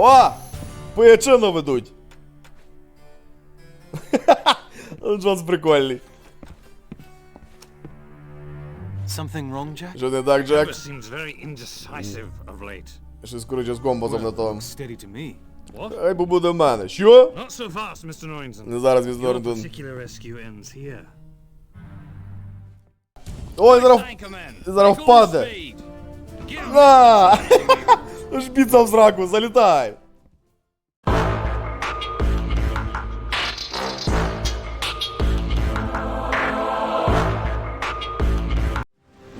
О! Поячину ведуть. Джонс прикольний. Something wrong, Jack? Що не так, Джек? Seems very indecisive of late. Щось коротше з комбозом на то. Steady to me. What? Хай побуде в мене. Що? Not so fast, Mr. Norrington. Не зараз від Your Норнтон. particular rescue ends here. Ой, зараз. Зараз впаде. На! Шпіца в зраку, залітай!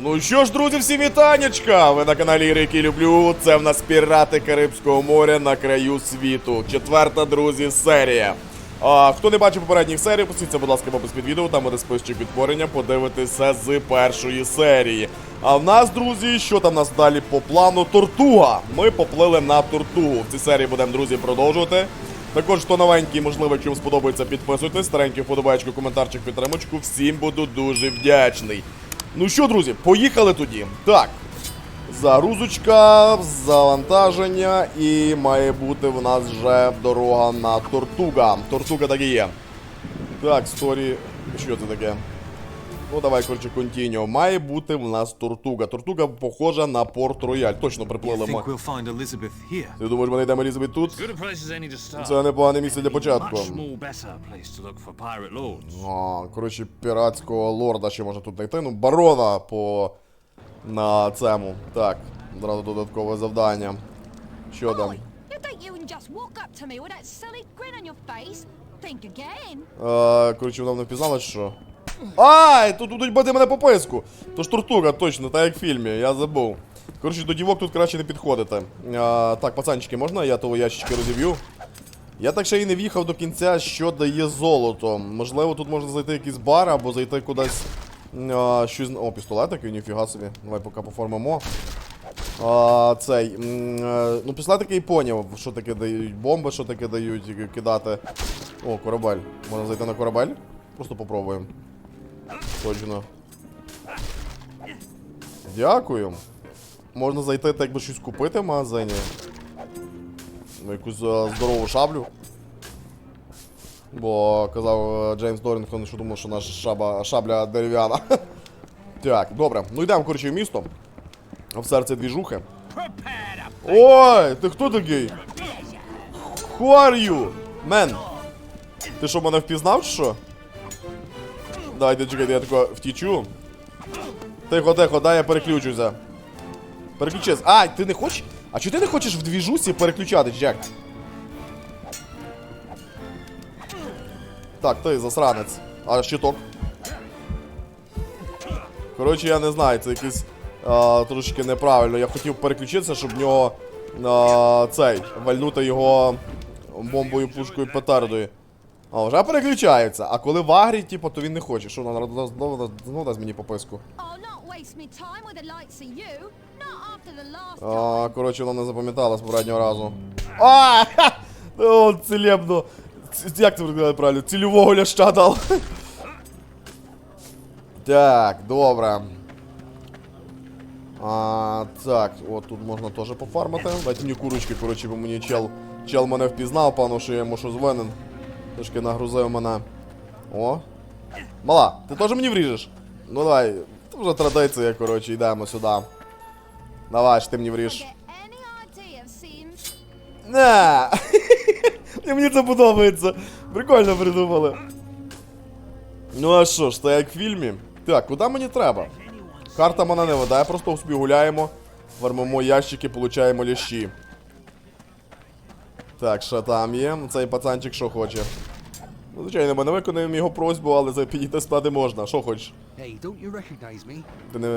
Ну що ж, друзі, всім вітанечка! Ви на каналі Ігри, люблю. Це в нас пірати Карибського моря на краю світу. Четверта, друзі, серія. А, хто не бачив попередніх серій, посіться, будь ласка, попис під відео, там буде списочок відтворення, подивитися з першої серії. А в нас, друзі, що там у нас далі по плану? Тортуга. Ми поплили на тортугу. В цій серії будемо, друзі, продовжувати. Також, хто новенький, можливо, вам сподобається, підписуйтесь, старенький вподобайку, коментарчик, підтримочку. Всім буду дуже вдячний. Ну що, друзі, поїхали тоді. Так. Загрузочка, завантаження і має бути в нас вже дорога на Тортуга. Тортуга так і є. Так, сторі. Що це таке? Ну, давай, коротше, контініо. Має бути в нас Тортуга. Тортуга похожа на Порт Рояль. Точно приплили ми. Ти думаєш, ми знайдемо Елізабет тут? Це непогане місце для початку. А, коротше, піратського лорда ще можна тут знайти. Ну, барона по. На цьому. Так, одразу додаткове завдання. Що там? Е, коротше, вона не впізнала, що. Ай, тут будуть бити мене по писку. То ж тортуга, точно, так як в фільмі, я забув. Коротше, до дівок тут краще не підходити. Е, так, пацанчики, можна я того ящички розіб'ю? Я так ще й не в'їхав до кінця, що дає золото. Можливо, тут можна зайти в якийсь бар або зайти кудись. Е, щось. О, пістолетики, ніфіга собі. Давай поки поформимо. А, цей. е, ну, після таки і поняв, що таке дають бомби, що таке дають ки- кидати. О, корабель. Можна зайти на корабель? Просто попробуємо. Точно. Дякую. Можна зайти так би щось купити в магазині. Ну, якусь е, здорову шаблю. Бо казав е, Джеймс Дорінгтон, що думав, що наша шаба, шабля дерев'яна. так, добре. Ну йдемо, коротше, в місто. В серце двіжухи. Ой, ти хто такий? Who are you? Мен. Ти що, мене впізнав чи що? Дайте, чекайте, я тако втічу. Тихо, тихо, дай я переключуся. Переключись. А, ти не хочеш? А чого ти не хочеш в двіжусі переключатись, Джек? Так, ти засранець. А щиток. Коротше, я не знаю, це якийсь а, трошки неправильно. Я хотів переключитися, щоб в нього а, цей вальнути його бомбою, пушкою, петардою. А вже переключається. А коли в агрі, типу, то він не хоче. Що вона знову дасть мені пописку. А, коротше, вона не запам'ятала з попереднього разу. А! ха! О, целебно. Як це сказати правильно? Цільового ляща дав. Так, добре. А, так, от тут можна теж пофармити. Дайте мені курочки, коротше, бо мені чел. Чел мене впізнав, пану, що я йому щось винен. Трошки нагрузив мене. О. Мала, ти теж мені вріжеш? Ну давай, це вже традиція, коротше, йдемо сюди. Давай, ж ти мені вріж. Не. І мені це подобається. Прикольно придумали. Ну а що ж, це як в фільмі. Так, куди мені треба? Карта мене не веде, просто собі гуляємо, вармимо ящики, получаємо ліщі. Так, що там є? Цей пацанчик що хоче? Ну, звичайно, ми не виконуємо його просьбу, але за підійти спати можна. Що хочеш? Ти не...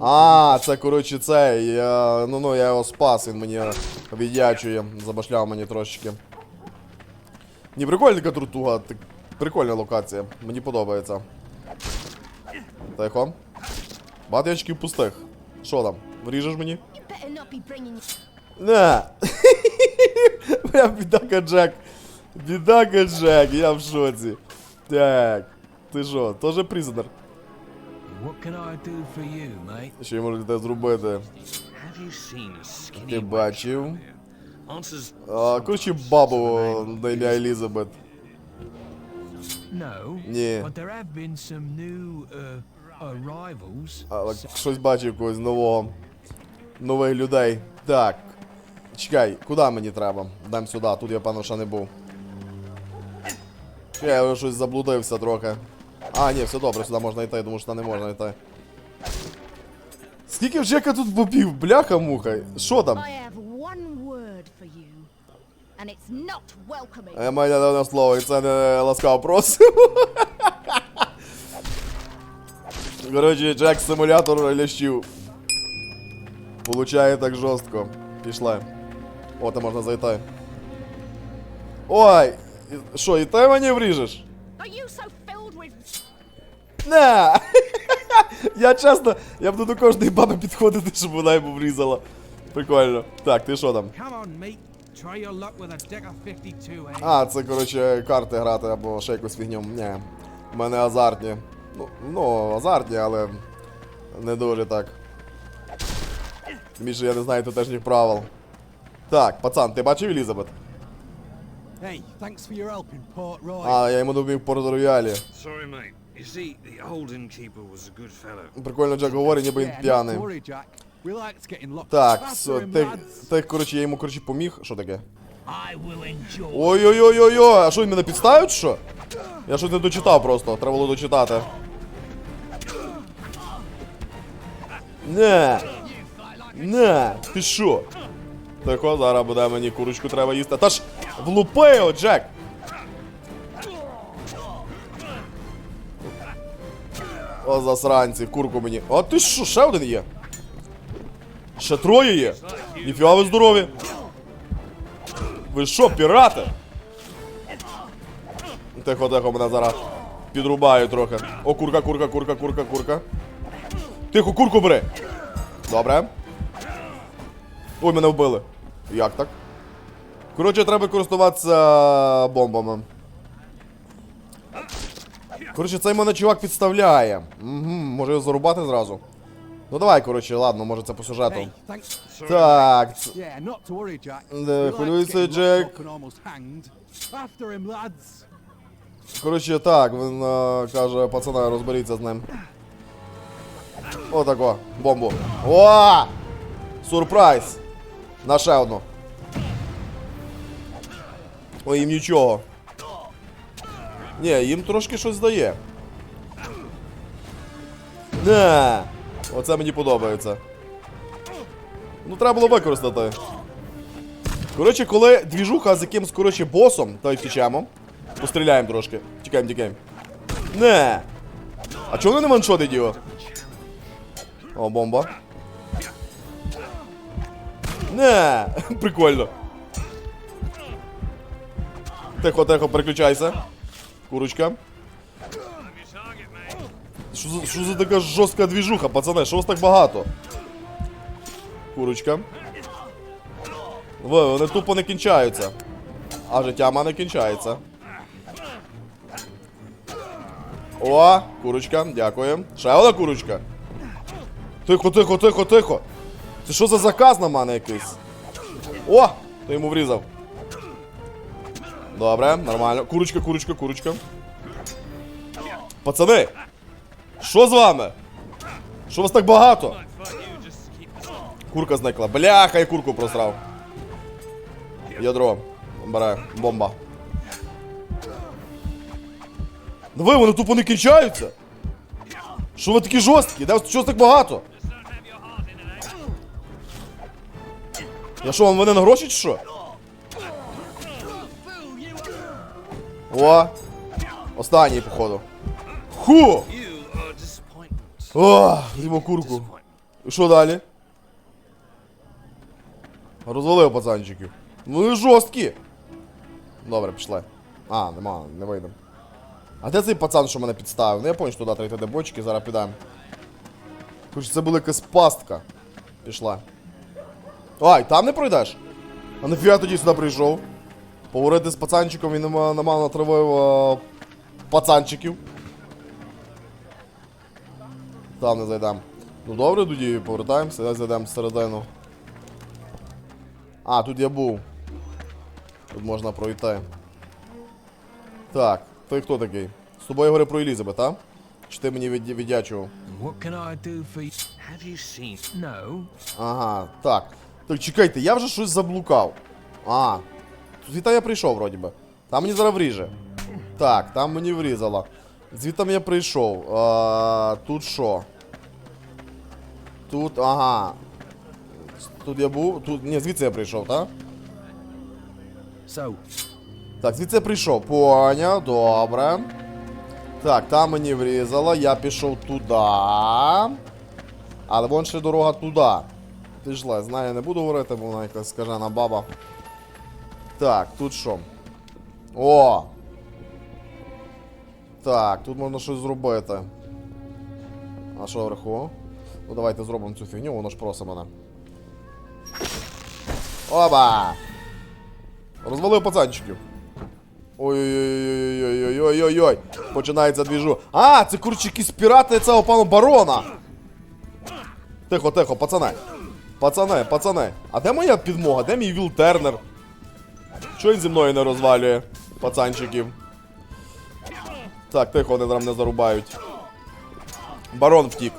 А, це коротше цей. Я, ну ну я його спас, він мені віддячує, забашляв мені трошечки. Ні, прикольненька трутуга, так, прикольна локація, мені подобається. Тихо. Багато ячків пустих. Що там? Вріжеш мені? Не. Прям бідака Джек. Бідака Джек, я в шоці. Так. Ти що, теж призонер? What can I do for you, mate? Що я можу для тебе зробити? Have you seen a skinny Ти wench бачив? around here? Answers А, some коротше, questions бабу for the name. на ім'я Елізабет. No. Yeah. But there have been some new uh, arrivals. Але щось бачив когось нового. Нових людей. Так. Чекай, куди мені треба? Дам сюди, тут я певно ще не був. Я вже щось заблудився трохи. А, ні, все добре, сюди можна йти, тому що не можна йти. Скільки в Джека тут бобів? Бляха-муха. Що там? Я маю одне слово, і це не ласкаво просив. Коротше, Джек симулятор лящів. Получає так жорстко. Пішли. О, там можна зайти. Ой! Що, і ти мені вріжеш? So with Не! Я чесно, я буду до кожної баби підходити, щоб вона йому врізала. Прикольно. Так, ти що там? Come on, mate. Try your luck with a deck of 52, eh? А, це, коротше, карти грати або ще якусь фігню. Ні. У мене азартні. Ну, ну, азартні, але не дуже так. Більше я не знаю тутешніх правил. Так, пацан, ти бачив Елізабет? Hey, thanks for your help in Port Royal. А, я йому допоміг по роялі. Sorry, mate. You see, the old innkeeper was a good fellow. Прикольно, Джек говорить, ніби він п'яний. Так, все, ти, ти, коротше, я йому, коротше, поміг. Що таке? Ой-ой-ой-ой-ой, а що він мене підставить, що? Я щось не дочитав просто, треба було дочитати. Не. Не, ти що? Тихо, зараз буде мені курочку треба їсти. Та ж влупи його, Джек! О, засранці, курку мені. А ти що, ще один є? Ще троє є? Ніфіга ви здорові. Ви що, пірати? Тихо, тихо, мене зараз підрубаю трохи. О, курка, курка, курка, курка, курка. Тихо, курку бери. Добре. Ой, мене вбили. Як так? Коротше, треба користуватися бомбами. Коротше, цей мене чувак підставляє. Угу, може його зарубати зразу. Ну давай, коротше, ладно, може це по сюжету. Так, хвилюйся, Джек. Коротше, так, він е, каже, пацана, розберіться з ним. Отако, бомбу. О! Сюрприз! На ще одну. Ой, їм нічого. Ні, їм трошки щось дає. Не. Оце мені подобається. Ну, треба було використати. Коротше, коли двіжуха з якимсь, коротше, босом, то й втічемо. Постріляємо трошки. Тікаємо, тікаємо. Не. А чого вони не ваншотить його? О, бомба. Не. Прикольно. Тихо, тихо, переключайся. Курочка. Що за, така жорстка двіжуха, пацани? Що вас так багато? Курочка. Ви, вони тупо не кінчаються. А життя в мене кінчається. О, курочка, дякую. Ще одна курочка. Тихо, тихо, тихо, тихо. Це що за заказ на мене якийсь? О! Ти йому врізав. Добре, нормально. Курочка, курочка, курочка. Пацани! Що з вами? Що вас так багато? Курка зникла. Бляха, я курку просрав. Ядро. Бере. Бомба. Ну ви, вони тупо не кінчаються. Що ви такі жорсткі? Де вас так багато? Я що, вам вони на гроші чи що? О! Останній, походу. Ху! О, з'їмо курку. Що далі? Розвалив пацанчиків. Ну і жорсткі. Добре, пішли. А, нема, не вийдемо. А де цей пацан, що мене підставив? Ну я понял, що туди треба йти до бочки, зараз підемо. Хоч це була якась пастка. Пішла. Ай, там не пройдеш? А нафіга тоді сюди прийшов? Поговорити з пацанчиком він нема, нема натравив а, пацанчиків. Там не зайдемо. Ну добре, тоді повертаємося, зайдемо всередину. А, тут я був. Тут можна пройти. Так, ти хто такий? З тобою говори про Елізабет, а? Чи ти мені від, віддячував? Seen? No. Ага, так. Так чекайте, я вже щось заблукав. А. Звідти я прийшов, вроді би. Там мені зараз вріже. Так, там мені врізало. Звідти я прийшов. А, тут що? Тут, ага. Тут я був. Тут. Ні, звідси я прийшов, так? So, Так, звідси я прийшов. Поняв, добре. Так, там мені врізало, я пішов туди. Але вон ще дорога туди. Пішла, знаю, не буду говорити, бо вона якась скажена баба. Так, тут що? О! Так, тут можна щось зробити. А що вверху? Ну давайте зробимо цю фігню, воно ж просить мене. Оба! Розвалив пацанчиків. Ой-ой-ой-ой-ой-ой-ой-ой. Починається двіжу. А, це курчі якісь пірати цього пану барона. Тихо, тихо, пацани. Пацани, пацани. А де моя підмога? Де мій Віл Тернер? Чого він зі мною не розвалює? Пацанчиків. Так, тихо, вони нам не зарубають. Барон втік.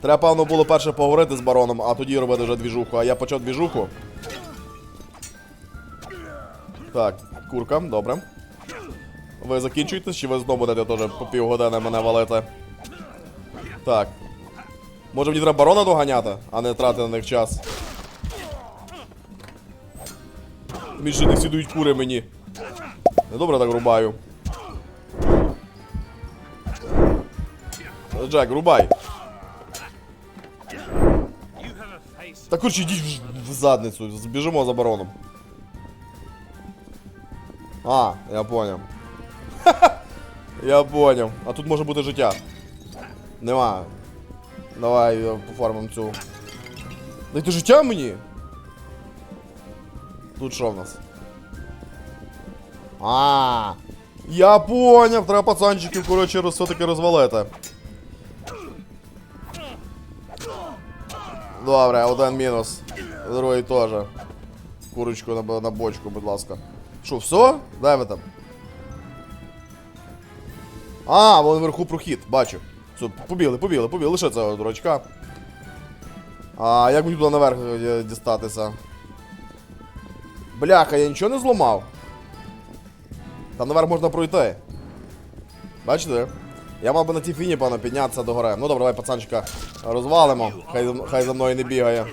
Треба, певно, було перше поговорити з бароном, а тоді робити вже двіжуху. А я почав двіжуху. Так, курка, добре. Ви закінчуєтесь, чи ви знову будете теж по півгодини мене валити? Так. Може мені треба барона доганяти, а не тратити на них час. Між не сідують кури мені. Недобре так рубаю. Джек, рубай. Та коротше, йдіть в, задницю, збіжимо за бароном. А, я поняв. я поняв. А тут може бути життя. Нема. Давай е, пофармим цю. Дайте життя мені. Тут що в нас? А, я поняв, треба пацанчиків, коротше, все-таки розвалити. Добре, один мінус. Другий теж. Курочку на, на бочку, будь ласка. Що, все? Де ви там? А, вон вверху прохід, бачу. Все, побігли, побігли, побігли, лише цього дурачка. А як мені туди наверх е, дістатися? Бляха, я нічого не зламав. Там наверх можна пройти. Бачите? Я мав би на тій фіні, певно, піднятися до гори. Ну добре, давай пацанчика розвалимо. Хай, хай за мною не бігає.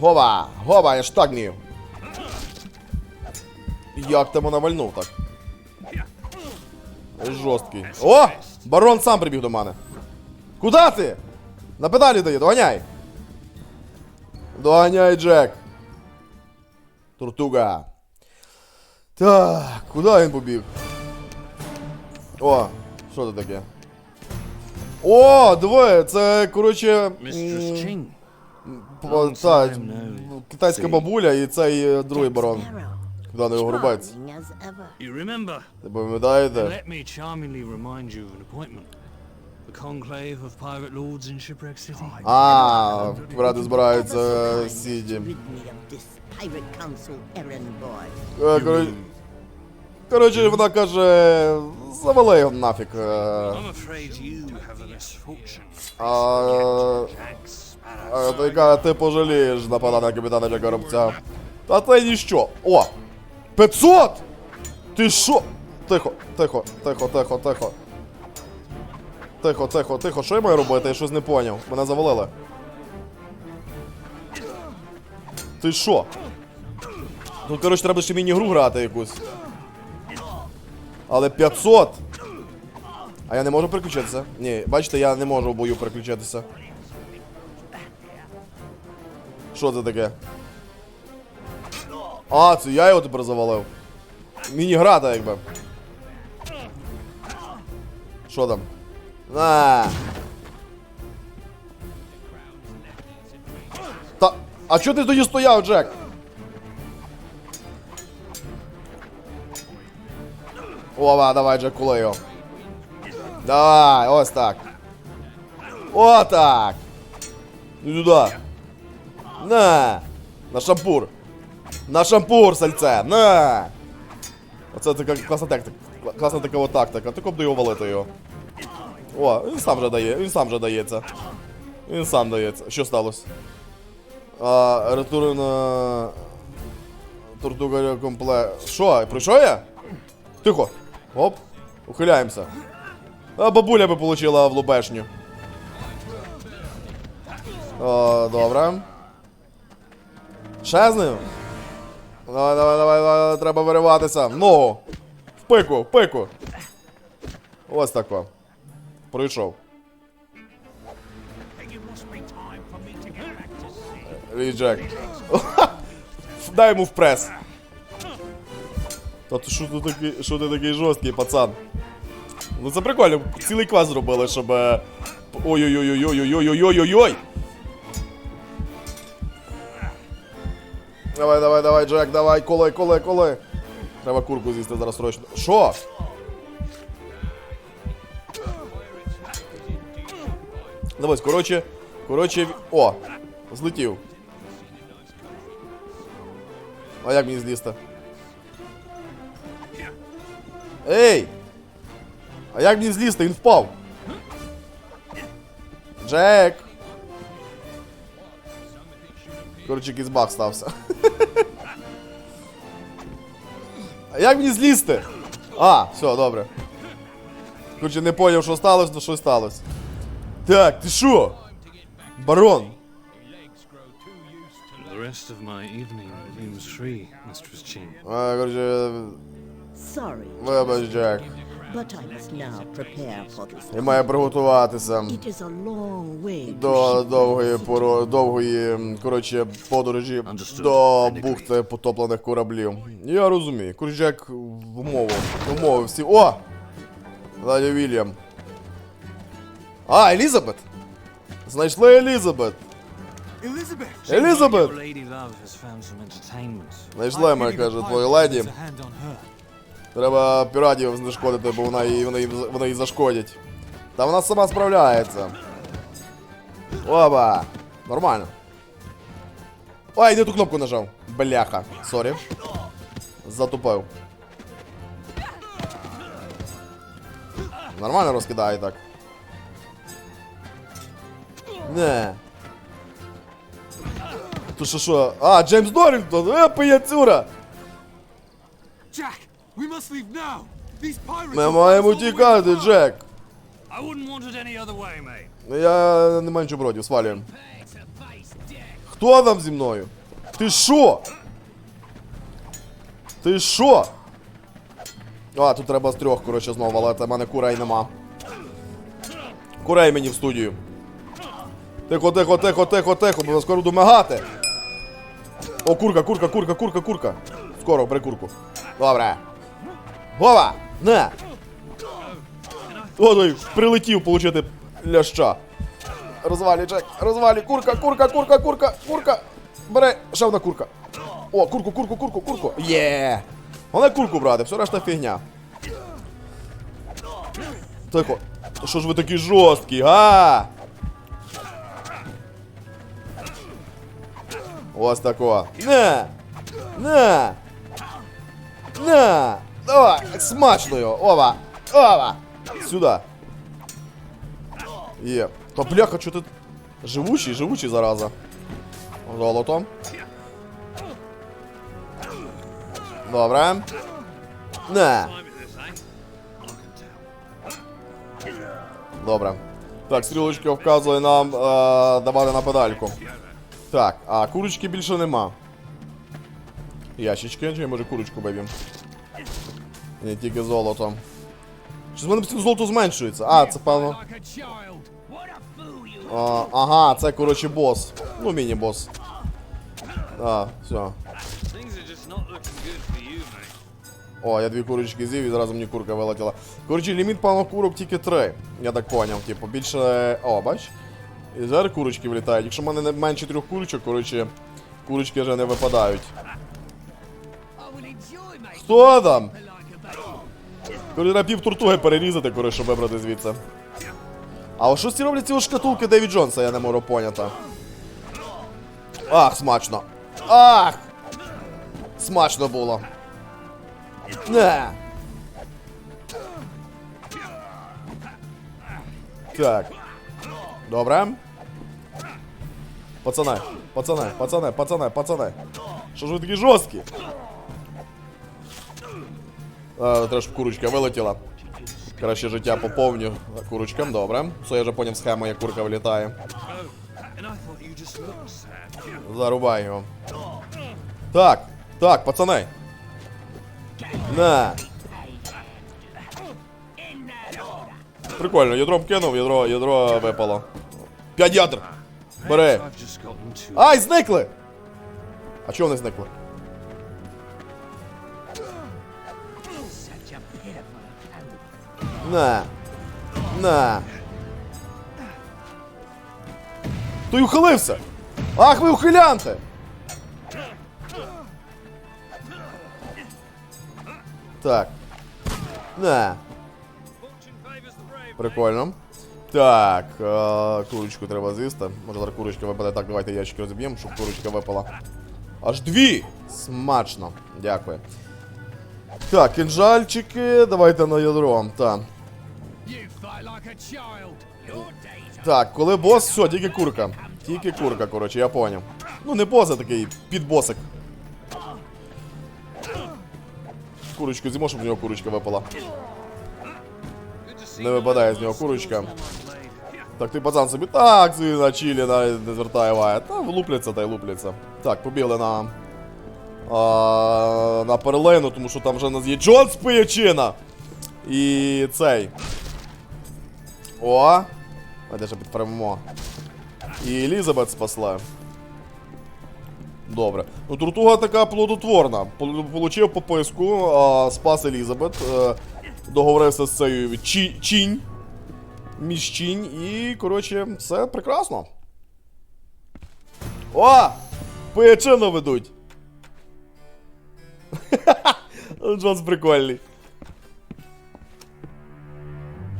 Гова! Гова, я вмію. Як ти мене вальнув так? Жорсткий. О! Барон сам прибіг до мене. Куда ти? На педалі дає, доганяй. Доганяй, Джек. Тортуга. Так, куди він побіг? О, що це таке? О, диви, це, коротше. Та, китайська бабуля і цей е, другий барон. Куди не його remember? Ви пам'ятаєте? А, пірати збираються е, сіді. Errand. Е, коротше- Коротше, вона каже, завали його нафіг. е. А, Jack а той каже, ти пожалієш на капітана Джека Коробця. Та це ніщо. О! 500! Ти що? Тихо, тихо, тихо, тихо, тихо. Тихо, тихо, тихо. Що я маю робити? Я щось не поняв. Мене завалили. Ти що? Тут, коротше, треба ще міні-гру грати якусь. Але 500! А я не можу переключитися? Ні, бачите, я не можу в бою переключитися. Що це таке? А, це я його тепер завалив. Міні-гра, так якби. Що там? На. Та. А чого ти тоді стояв, Джек? Ова, давай, Джек, його. Давай, ось так. О, так. Ну туди. На. На шампур. На шампур, сальце. На! Оце така класна тактика. Класна така тактика. Тако б його валити його. О, він сам вже дає, він сам вже дається. Він сам дається. Що сталося? А, ретур. Тортуга компле... Що, прийшов я? Тихо. Оп. Ухиляємося. А бабуля би получила в лубешню. О, добре. Ще з ним? Давай, давай, давай, давай, треба вириватися. Ногу. В пику, в пику. Ось тако. Пройшов. Ріджек. Дай йому в прес. Та ти що ти такий, що ти такий жорсткий, пацан? Ну це прикольно, цілий квест зробили, щоб. Ой-ой-ой-ой-ой-ой-ой-ой-ой-ой! Давай, давай, давай, Джек, давай, коли, коли, коли. Треба курку з'їсти зараз срочно. Що? Дивись, коротше, коротше, о, злетів. А як мені злізти? Ей! А як мені злізти? Він впав. Джек! Коротше, якийсь баг стався. А як мені злізти? А, все, добре. Коротше, не поняв, що сталося, але що сталося. Так, ти що? Барон. The rest of my evening seems free, Mistress Chin. А, коротше, Sorry, вибач, Джек. but I must now prepare for this. Я маю приготуватися It is a long way to до довгої поро... довгої, м, коротше, подорожі Understood. до бухти потоплених кораблів. Я розумію. Коротше, Джек вмовив. Вмовив всі. О! Далі Вільям. А, Елізабет. Знайшли Элизабет! Елізабет! Знайшла моя, каже, твою леді. Треба піратів знешкодити, бо вона її вона їй, вона їй зашкодять. Та вона сама справляється. Опа! Нормально. Ай, не ту кнопку нажав. Бляха. Сорі. Затупив. Нормально розкидає так. Не. То що що? А, Джеймс Дорінгтон! Е, пияцюра! Jack! We must leave now! These pirates Ми маємо тікати, Джек! I wouldn't want it any other way, mate. Я не маю нічого проти, свалюємо. Хто там зі мною? Ти що? Ти що? А, тут треба з трьох, коротше, знову, але в мене курей нема. Курей мені в студію. Тихо, тихо, тихо, тихо, тихо, бо скоро буду мигати. О, курка, курка, курка, курка, курка. Скоро, бери курку. Добре. Гова! На! О, той прилетів получити ляща. Розвалі, Джек, розвалі, курка, курка, курка, курка, курка. Бери, ще одна курка. О, курку, курку, курку, курку. Є. Головне курку брати, все решта фігня. Тихо. Що ж ви такі жорсткі, га? Ось такого. На! На! На! Давай, смачно його. Ова! Ова! Сюда. Є. Та бляха, що ти... Живучий, живучий, зараза. Золото. Добре. Не. Добре. Так, стрілочка вказує нам е, давати на педальку. Так, а курочки більше нема. Ящички, чи може курочку виб'ємо? Не тільки золото. Щось в мене постійно золото зменшується. А, це певно. А, ага, це коротше бос. Ну, міні-бос. А, все. О, я дві курочки з'їв і зразу мені курка вилетіла. Коротше, ліміт, певно, курок тільки три. Я так поняв, типу, більше. О, бач? І зараз курочки вилітають. Якщо в мене не менше трьох курочок, коротше, курочки вже не випадають. Хто там? Треба пів тортуги перерізати, коротше, щоб вибрати звідси. А що ці роблять ці шкатулки Девід Джонса, я не можу поняти. Ах, смачно. Ах! Смачно було. Не. Так. Добре. Пацани, пацани, пацани, пацани, пацани. Що ж ви такі жорсткі? А, треба, щоб курочка вилетіла. Краще життя поповню курочкам, добре. Все, я вже поняв схему, як курка вилітає. And I thought you just looked sad. Зарубай його. Так, так, пацани. На. Прикольно, ядром кинув, ядро, ядро випало. П'ять ядер. Бери. Ай, зникли! А чого вони зникли? На. На. Той ухилився! Ах, ви ухилянти! Так. На. Прикольно. Так, е, курочку треба з'їсти. Може зараз курочка випаде. Так, давайте ящики розіб'ємо, щоб курочка випала. Аж дві! Смачно. Дякую. Так, кінжальчики. Давайте на ядро. Так. Так, коли бос, все, тільки курка. Тільки курка, коротше, я поняв. Ну, не бос, а такий підбосик. Курочку з'їмо, щоб в нього курочка випала. Не випадає з нього курочка. Так, ти пацан собі так собі на чилі навіть не звертає увагу. Та лупляться та й лупляться. Так, побігли на. А, на перлину, тому що там вже у нас є Джонс пиячина. І цей. О! Давайте ще підправимо. І Елізабет спасла. Добре. Ну, Туртуга така плодотворна. Получив по поиску, а, спас Елізабет. е, договорився з цією Чі- Чінь. Між Чінь. І, коротше, все прекрасно. О! Пиячину ведуть. Джонс прикольний.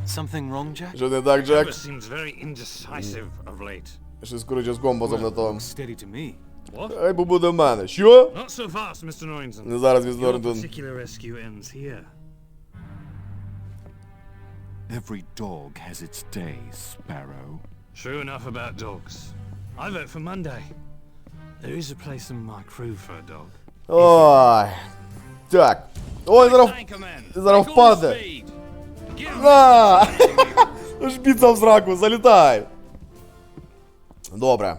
Something wrong, Jack? Що не так, Джек? Seems very indecisive of late. Щось, коротше, з гомбозом не то. Steady to me. What? Ай, бо буде в мене. Що? Not so fast, Mr. Norrington. Не зараз Your particular rescue ends here. Every dog has its day, Sparrow. True enough about dogs. I vote for Monday. There is a place in my crew for a dog. Ой. Так. Ой, зараз. Зараз впаде. На! Шпіца в зраку, залітай. Добре.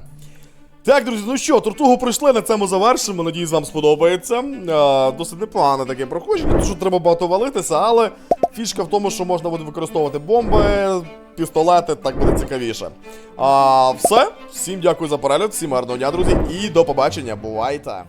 Так, друзі, ну що, тортугу пройшли, на цьому завершимо. Надіюсь, вам сподобається. А, досить непогане таке проходження, тому що треба багато валитися, але фішка в тому, що можна буде використовувати бомби, пістолети, так буде цікавіше. А, все. Всім дякую за перегляд, всім гарного дня, друзі, і до побачення. Бувайте!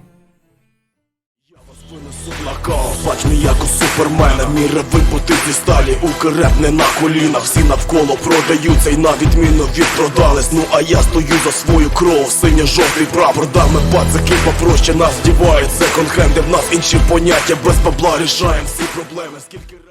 Бач мій як у супермена. Міра вибути зі сталі, укреп не на колінах. Всі навколо продаються. І на відміну від продались Ну а я стою за свою кров, синьо-жовтий прапор Дами пацаки попроще нас дівають секонд-хенди В нас інші поняття, без бабла рішаємо всі проблеми. Скільки